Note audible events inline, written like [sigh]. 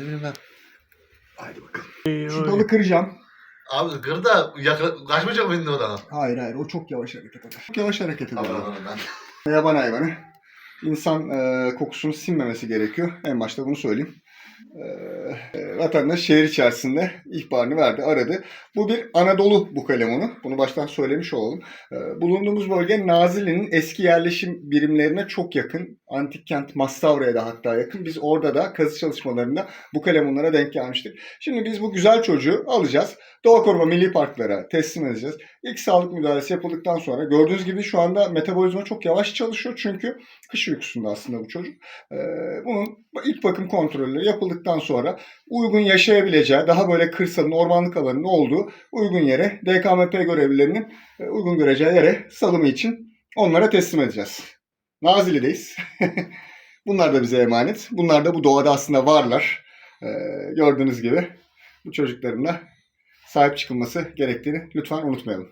Bileyim ben. Haydi bakalım. Şu dalı kıracağım. Abi kır da yakla, kaçmayacak mı indi odan? Hayır hayır o çok yavaş hareket eder. Çok yavaş hareket eder. Abi o. abi, ben. Yaban hayvanı. İnsan e, kokusunu sinmemesi gerekiyor. En başta bunu söyleyeyim. E, vatandaş şehir içerisinde ihbarını verdi, aradı. Bu bir Anadolu bu kalemonu. Bunu baştan söylemiş olalım. Bulunduğumuz bölge Nazilli'nin eski yerleşim birimlerine çok yakın. Antik kent Mastavra'ya da hatta yakın. Biz orada da kazı çalışmalarında bu kalemonlara denk gelmiştik. Şimdi biz bu güzel çocuğu alacağız. Doğa Koruma Milli Parklara teslim edeceğiz. İlk sağlık müdahalesi yapıldıktan sonra gördüğünüz gibi şu anda metabolizma çok yavaş çalışıyor. Çünkü kış uykusunda aslında bu çocuk. Bunun ilk bakım kontrolleri yapıldıktan sonra uygun yaşayabileceği, daha böyle kırsalın, ormanlık alanının olduğu uygun yere DKMP görevlilerinin e, uygun göreceği yere salımı için onlara teslim edeceğiz. Nazilli'deyiz. [laughs] Bunlar da bize emanet. Bunlar da bu doğada aslında varlar. Ee, gördüğünüz gibi bu çocukların da sahip çıkılması gerektiğini lütfen unutmayalım.